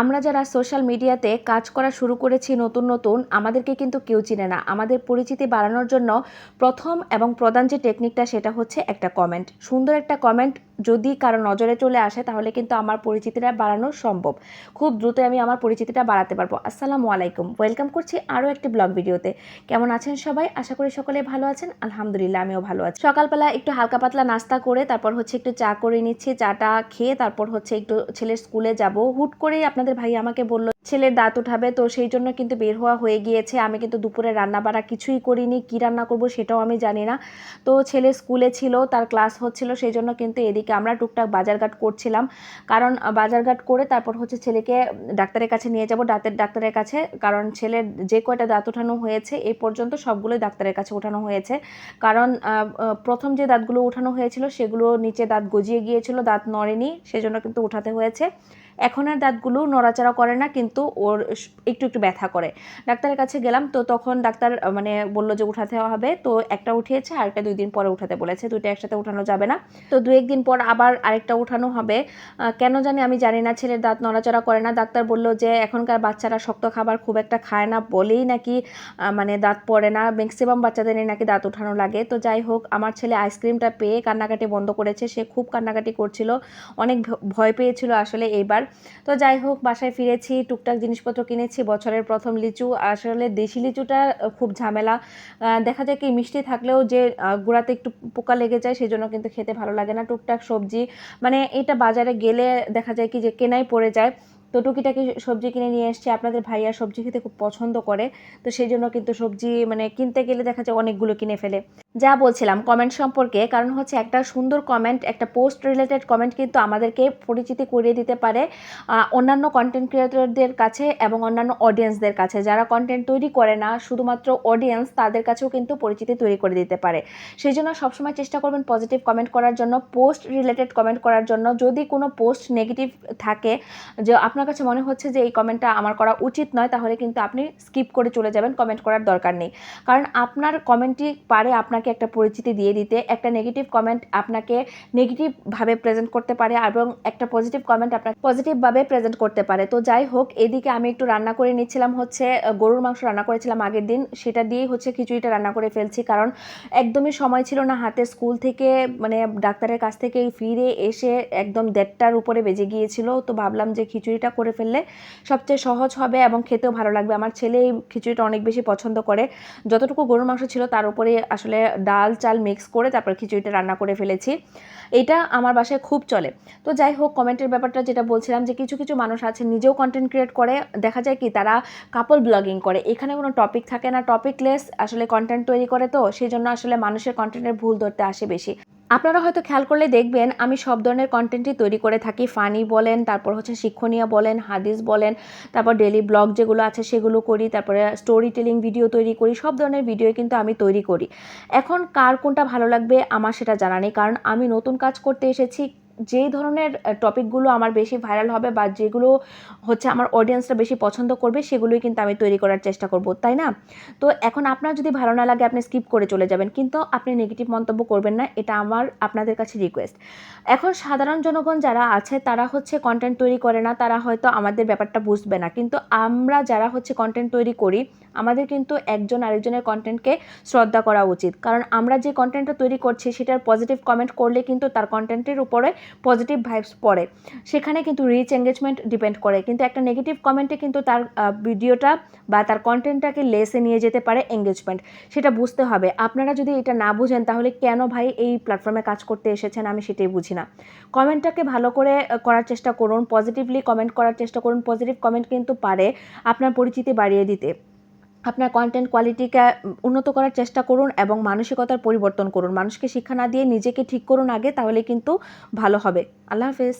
আমরা যারা সোশ্যাল মিডিয়াতে কাজ করা শুরু করেছি নতুন নতুন, আমাদেরকে কিন্তু কেউ চিনে না। আমাদের পরিচিতি বাড়ানোর জন্য প্রথম এবং প্রধান যে টেকনিকটা সেটা হচ্ছে একটা কমেন্ট সুন্দর একটা কমেন্ট যদি কারও নজরে চলে আসে, তাহলে কিন্তু আমার পরিচিতিটা বাড়ানো সম্ভব। খুব দ্রুত আমি আমার পরিচিতিটা বাড়াতে পারব। আসসালামু আলাইকুম। ওয়েলকাম করছি আরও একটি ব্লগ ভিডিওতে। কেমন আছেন সবাই? আশা করি সকলে ভালো আছেন। আলহামদুলিল্লাহ, আমিও ভালো আছি। সকালবেলা একটু হালকা পাতলা নাস্তা করে, তারপর হচ্ছে একটু চা করে নিচ্ছি, চাটা খেয়ে তারপর হচ্ছে একটু ছেলের স্কুলে যাব। হুট করেই আপনাদের ভাই আমাকে বলল ছেলের দাঁত উঠাবে, তো সেই জন্য কিন্তু বের হওয়া হয়ে গিয়েছে। আমি কিন্তু দুপুরে রান্না বাড়া কিছুই করিনি, কি রান্না করব সেটাও আমি জানি না। তো ছেলে স্কুলে ছিল, তার ক্লাস হচ্ছিল, সেই জন্য কিন্তু এদিকে আমরা টুকটাক বাজারঘাট করছিলাম। কারণ বাজারঘাট করে তারপর হচ্ছে ছেলেকে ডাক্তারের কাছে নিয়ে যাব, দাঁতের ডাক্তারের কাছে। কারণ ছেলের যে কয়টা দাঁত ওঠানো হয়েছে এই পর্যন্ত সবগুলোই ডাক্তারের কাছে ওঠানো হয়েছে। কারণ প্রথম যে দাঁতগুলো ওঠানো হয়েছিল, সেগুলো নিচে দাঁত গজিয়ে গিয়েছিল, দাঁত নড়েনি, সেজন্য কিন্তু উঠাতে হয়েছে। এখন আর দাঁতগুলো নড়াচড়া করে না, কিন্তু ওর একটু একটু ব্যথা করে। ডাক্তারের কাছে গেলাম, তো তখন ডাক্তার মানে বলল যে উঠাতে হবে, তো একটা উঠিয়েছে, আরেকটা দুই দিন পরে উঠাতে বলেছে, দুইটা একসাথে উঠানো যাবে না। তো দু একদিন পর আবার আরেকটা উঠানো হবে। কেন জানি আমি জানি না, ছেলের দাঁত নড়াচড়া করে না। ডাক্তার বলল যে এখনকার বাচ্চারা শক্ত খাবার খুব একটা খায় না বলেই নাকি মানে দাঁত পড়ে না। ম্যাক্সিমাম বাচ্চাদেরই নাকি দাঁত উঠানো লাগে। তো যাই হোক, আমার ছেলে আইসক্রিমটা পেয়ে কান্নাকাটি বন্ধ করেছে। সে খুব কান্নাকাটি করছিল। অনেক ভয় পেয়েছিল আসলে এইবার। তো যাই হোক, বাসায় ফিরেছি টুকটাক জিনিসপত্র কিনেছি, বছরের প্রথম লিচু। আসলে দেশি লিচুটা খুব ঝামেলা। দেখা যায় কি, মিষ্টি থাকলেও যে গোড়াতে একটু পোকা লেগে যায় সেই জন্য কিন্তু খেতে ভালো লাগে না। টুকটাক সবজি মানে এটা বাজারে গেলে দেখা যায় কি যে, কেনাই পড়ে যায়। তো টুকিটাকি সবজি কিনে নিয়ে এসছি। আপনাদের ভাইয়া সবজি খেতে খুব পছন্দ করে। তো সেই জন্য কিন্তু সবজি মানে কিনতে গেলে দেখা যায় অনেকগুলো কিনে ফেলে। যা বলছিলাম কমেন্ট সম্পর্কে, কারণ হচ্ছে একটা সুন্দর কমেন্ট একটা পোস্ট রিলেটেড কমেন্ট কিন্তু আমাদেরকে পরিচিতি করিয়ে দিতে পারে অন্যান্য কন্টেন্ট ক্রিয়েটরদের কাছে এবং অন্যান্য অডিয়েন্সদের কাছে। যারা কন্টেন্ট তৈরি করে না, শুধুমাত্র অডিয়েন্স তাদের কাছেও কিন্তু পরিচিতি তৈরি করে দিতে পারে। সেই জন্য সবসময় চেষ্টা করবেন পজিটিভ কমেন্ট করার জন্য পোস্ট রিলেটেড কমেন্ট করার জন্য। যদি কোনো পোস্ট নেগেটিভ থাকে, যে আপনার কাছে মনে হচ্ছে যে এই কমেন্টটা আমার করা উচিত নয়, তাহলে কিন্তু আপনি স্কিপ করে চলে যাবেন কমেন্ট করার দরকার নেই। কারণ আপনার কমেন্টটি পারে আপনাকে একটা পরিচিতি দিয়ে দিতে, একটা নেগেটিভ কমেন্ট আপনাকে নেগেটিভভাবে প্রেজেন্ট করতে পারে এবং একটা পজিটিভ কমেন্ট আপনাকে পজিটিভভাবে প্রেজেন্ট করতে পারে। তো যাই হোক, এদিকে আমি একটু রান্না করে নিচ্ছিলাম হচ্ছে গরুর মাংস রান্না করেছিলাম আগের দিন। সেটা দিয়েই হচ্ছে খিচুড়িটা রান্না করে ফেলছি কারণ একদমই সময় ছিল না হাতে। স্কুল থেকে মানে ডাক্তারের কাছ থেকে ফিরে এসে একদম দেড়টার উপরে বেজে গিয়েছিল। তো ভাবলাম যে খিচুড়িটা করে ফেললে সবচেয়ে সহজ হবে এবং খেতেও ভালো লাগবে। আমার ছেলে এই খিচুড়িটা অনেক বেশি পছন্দ করে। যতটুকু গরুর মাংস ছিল তার উপরে আসলে ডাল চাল মিক্স করে তারপর খিচুড়িটা রান্না করে ফেলেছি। এটা আমার বাসায় খুব চলে। তো যাই হোক, কমেন্টের ব্যাপারটা যেটা বলছিলাম যে কিছু কিছু মানুষ আছে নিজেও কন্টেন্ট ক্রিয়েট করে, দেখা যায় কি তারা কাপল ব্লগিং করে। এখানে কোনো টপিক থাকে না টপিকলেস আসলে কন্টেন্ট তৈরি করে তো সেই জন্য আসলে মানুষের কন্টেন্টের ভুল ধরতে আসে বেশি। আপনারা হয়তো খেয়াল করলে দেখবেন, আমি সব ধরনের কন্টেন্টই তৈরি করে থাকি। ফানি বলেন, তারপর হচ্ছে শিক্ষণীয় বলেন, হাদিস বলেন, তারপর ডেলি ব্লগ যেগুলো আছে সেগুলো করি, তারপরে স্টোরি টেলিং ভিডিও তৈরি করি, সব ধরনের ভিডিও কিন্তু আমি তৈরি করি। এখন কার কোনটা ভালো লাগবে আমার সেটা জানা নেই, কারণ আমি নতুন কাজ করতে এসেছি যেই ধরনের টপিকগুলো আমার বেশি ভাইরাল হবে বা যেগুলো হচ্ছে আমার অডিয়েন্সটা বেশি পছন্দ করবে, সেগুলোই কিন্তু আমি তৈরি করার চেষ্টা করব, তাই না? তো এখন আপনার যদি ভালো না লাগে, আপনি স্কিপ করে চলে যাবেন, কিন্তু আপনি নেগেটিভ মন্তব্য করবেন না, এটা আমার, আপনাদের কাছে রিকোয়েস্ট এখন সাধারণ জনগণ যারা আছে, তারা হচ্ছে কন্টেন্ট তৈরি করে না, তারা হয়তো আমাদের ব্যাপারটা বুঝবে না, কিন্তু আমরা যারা হচ্ছে কন্টেন্ট তৈরি করি, আমাদের কিন্তু একজন আরেকজনের কন্টেন্টকে শ্রদ্ধা করা উচিত, কারণ আমরা যে কন্টেন্টটা তৈরি করছি, সেটার পজিটিভ কমেন্ট করলে কিন্তু তার কন্টেন্টের উপরে পজিটিভ ভাইবস পড়ে। সেখানে কিন্তু রিচ এঙ্গেজমেন্ট ডিপেন্ড করে। কিন্তু একটা নেগেটিভ কমেন্টে কিন্তু তার ভিডিওটা বা তার কন্টেন্টটাকে লেসে নিয়ে যেতে পারে এঙ্গেজমেন্ট সেটা বুঝতে হবে। আপনারা যদি এটা না বুঝেন, তাহলে কেন ভাই এই প্ল্যাটফর্মে কাজ করতে এসেছেন? আমি সেটাই বুঝি না। কমেন্টটাকে ভালো করে করার চেষ্টা করুন। পজিটিভলি কমেন্ট করার চেষ্টা করুন। পজিটিভ কমেন্ট কিন্তু পারে আপনার পরিচিতি বাড়িয়ে দিতে। আপনার কন্টেন্ট কোয়ালিটিকে উন্নত করার চেষ্টা করুন এবং মানসিকতার পরিবর্তন করুন। মানুষকে শিক্ষা না দিয়ে নিজেকে ঠিক করুন আগে, তাহলে কিন্তু ভালো হবে। আল্লাহ হাফেজ।